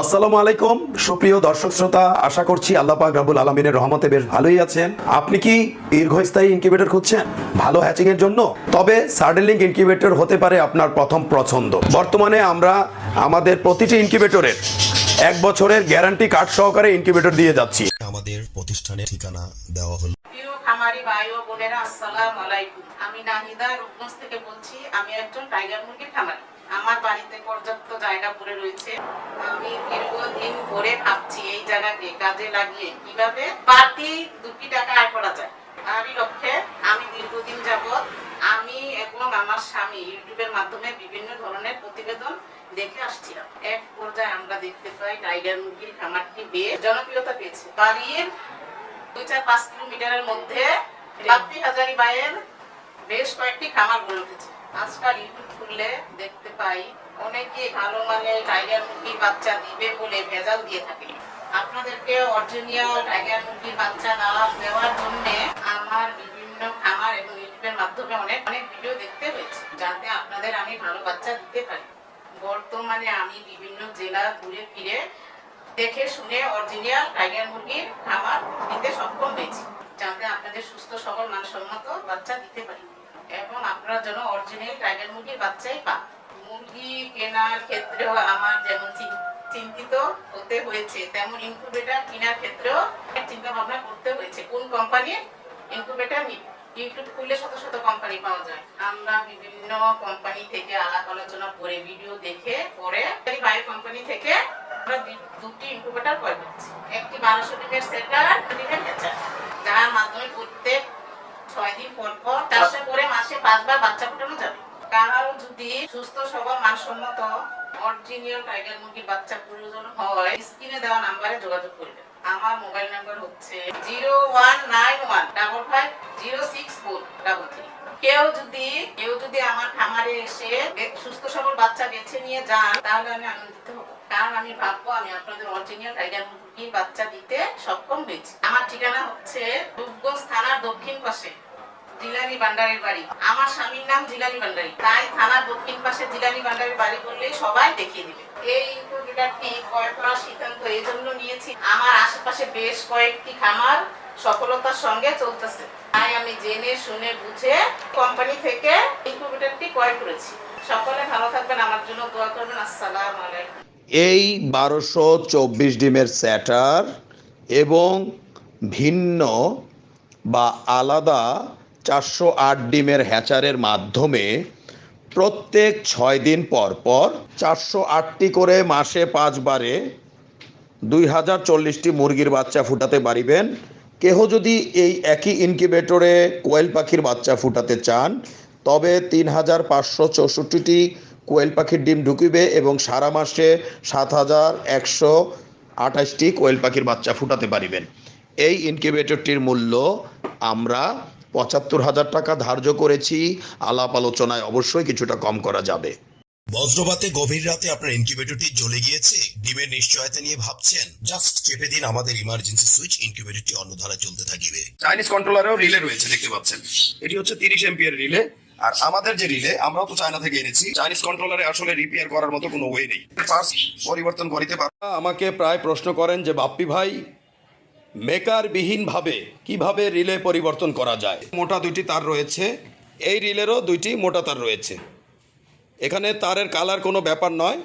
আসসালামু আলাইকুম সুপ্রিয় দর্শক শ্রোতা আশা করছি আল্লাহ পাক রাবুল আলমিনের রহমতে বেশ ভালোই আছেন। আপনি কি দীর্ঘস্থায়ী ইনকিউবেটর খুঁজছেন? ভালো হ্যাচিং এর জন্য? তবে সার্ডেলিং ইনকিউবেটর হতে পারে আপনার প্রথম পছন্দ। বর্তমানে আমরা আমাদের প্রতিটি ইনকিউবেটরের এক বছরের গ্যারান্টি কার্ড সহকারে ইনকিউবেটর দিয়ে যাচ্ছি। আমাদের প্রতিষ্ঠানের ঠিকানা দেওয়া হলো প্রিয় খামারি ভাই ও বোনেরা আসসালামু আলাইকুম। আমি নাহিদা রূপগঞ্জ থেকে বলছি আমি একজন টাইগার মুরগির খামারি। আমার বাড়িতে পর্যাপ্ত জায়গা পড়ে রয়েছে। আমি দীর্ঘদিন ধরে ভাবছি এই জায়গাকে কাজে লাগিয়ে কীভাবে বাড়তি দুটি টাকা আয় করা যায়। তারই লক্ষ্যে আমি দীর্ঘদিন যাবৎ আমি এবং আমার স্বামী ইউটিউবের মাধ্যমে বিভিন্ন ধরনের প্রতিবেদন দেখে আসছিলাম এক পর্যায়ে আমরা দেখতে পাই টাইগার মুরগির খামারটি বেশ জনপ্রিয়তা পেয়েছে। বাড়ির দুই চার পাঁচ কিলোমিটারের মধ্যে হাজারি বাইয়ের বেশ কয়েকটি খামার গড়ে উঠেছে। আজকাল ইউটিউব খুললে দেখতে পাই অনেকে ভালো টাইগার মুরগির বাচ্চা দিবে বলে ভেজাল দিয়ে থাকে। আপনাদেরকে টাইগার মুরগির বাচ্চা দেওয়ার জন্য আমার বিভিন্ন খামার এবং ইউটিউবের মাধ্যমে অনেক অনেক ভিডিও দেখতে হয়েছে, যাতে আপনাদের আমি ভালো বাচ্চা দিতে পারি। বর্তমানে আমি বিভিন্ন জেলা ঘুরে ফিরে দেখে শুনে অরিজিনাল টাইগার মুরগির খাবার দিতে সক্ষম হয়েছি, যাতে আপনাদের সুস্থ, সবল, মানসম্মত বাচ্চা দিতে পারি। এবং আপনারা যেন অরিজিনাল টাইগার মুরগির বাচ্চাই পান। মুরগি কেনার ক্ষেত্রেও আমার যেমন চিন্তিত হতে হয়েছে, তেমন ইনকিউবেটর কেনার ক্ষেত্রেও চিন্তা ভাবনা করতে হয়েছে, কোন কোম্পানির ইনকিউবেটর ইউটিউব খুললে শত শত কোম্পানি পাওয়া যায়। আমরা বিভিন্ন কোম্পানি থেকে আলাপ আলোচনা করে ভিডিও দেখে, পরে বায়ো কোম্পানি থেকে আমরা দুটি ইনকিউবেটর ক্রয় করছি। একটি বারোশো ডিমের সেটার ডিমের যার মাধ্যমে প্রত্যেক ছয় দিন পর পর মাসে পাঁচবার বাচ্চা ফোটানো যাবে। কারও যদি সুস্থ, সবল, মানসম্মত অরিজিনাল টাইগার মুরগির বাচ্চা প্রয়োজন হয় স্ক্রিনে দেওয়া নাম্বারে যোগাযোগ করবেন। আমার মোবাইল নাম্বার হচ্ছে zero one nine one double five zero six four double three কেউ যদি কেউ যদি আমার খামারে এসে সুস্থ, সবল বাচ্চা বেছে নিয়ে যান, তাহলে আমি আনন্দিত হব। কারণ আমি ভাববো আমি আপনাদের অরিজিনাল টাইগার মুরগির বাচ্চা দিতে সক্ষম হয়েছি। আমার ঠিকানা হচ্ছে রূপগঞ্জ থানার দক্ষিণ পাশে। জিলানি ভান্ডারের বাড়ি। আমার স্বামীর নাম জিলানি ভান্ডারি। তাই থানার দক্ষিণ পাশে জিলানি ভান্ডারের বাড়ি বললেই সবাই দেখিয়ে দিবে। এই ইনকিউবেটরটি ক্রয় করার সিদ্ধান্ত এই জন্য নিয়েছি। আমার আশেপাশে বেশ কয়েকটি খামার সফলতার সঙ্গে চলতেছে। তাই আমি জেনে, শুনে, বুঝে কোম্পানি থেকে ইনকিউবেটরটি ক্রয় করেছি। সকলে ভালো থাকবেন, আমার জন্য দোয়া করবেন। আসসালামু আলাইকুম। এই বারোশো চব্বিশ ডিমের স্যাটার এবং ভিন্ন বা আলাদা চারশো আট ডিমের হ্যাচারের মাধ্যমে প্রত্যেক ছয় দিন পর পর চারশো আটটি করে মাসে পাঁচবারে দুই হাজার চল্লিশটি মুরগির বাচ্চা ফুটাতে পারিবেন। কেহ যদি এই একই ইনকিউবেটরে কোয়েল পাখির বাচ্চা ফুটাতে চান, তবে তিন হাজার পাঁচশো চৌষট্টিটি কোয়েল পাখির ডিম ঢুকিবে এবং সারা মাসে সাত হাজার একশো আঠাশটি কোয়েল পাখির বাচ্চা ফুটাতে পারিবেন। এই ইনকিউবেটরটির মূল্য আমরা পঁচাত্তর হাজার টাকা ধার্য করেছি। আলাপ আলোচনায় অবশ্যই কিছুটা কম করা যাবে। বজ্রপাতে গভীর রাতে আপনার ইনকিউবেটরটি জ্বলে গিয়েছে। ডিমের নিশ্চয়তা নিয়ে ভাবছেন। জাস্ট চেপে দিন আমাদের ইমার্জেন্সি সুইচ ইনকিউবেটরটি অন্য ধারা চলতে থাকিবে। চাইনিজ কন্ট্রোলারেও রিলে রয়েছে দেখতে পাচ্ছেন। এটি হচ্ছে তিরিশ এমপিয়ার রিলে। আর আমাদের যে রিলে আমরাও তো চায়না থেকে এনেছি। চাইনিজ কন্ট্রোলারে আসলে রিপেয়ার করার মতো কোনো ওয়ে নেই। পরিবর্তন করিতে পার আমাকে প্রায় প্রশ্ন করেন যে বাপ্পি ভাই মেকার বিহীনভাবে কীভাবে রিলে পরিবর্তন করা যায়? মোটা দুইটি তার রয়েছে। এই রিলেরও দুইটি মোটা তার রয়েছে। এখানে তারের কালার কোনো ব্যাপার নয়।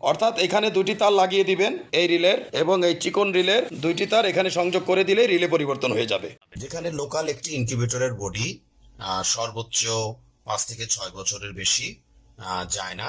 অর্থাৎ এখানে দুটি তার লাগিয়ে দিবেন এই রিলের এবং এই চিকন রিলের দুইটি তার এখানে সংযোগ করে দিলে রিলে পরিবর্তন হয়ে যাবে। যেখানে লোকাল একটি ইনকিউবেটরের বডি সর্বোচ্চ পাঁচ থেকে ছয় বছরের বেশি যায় না।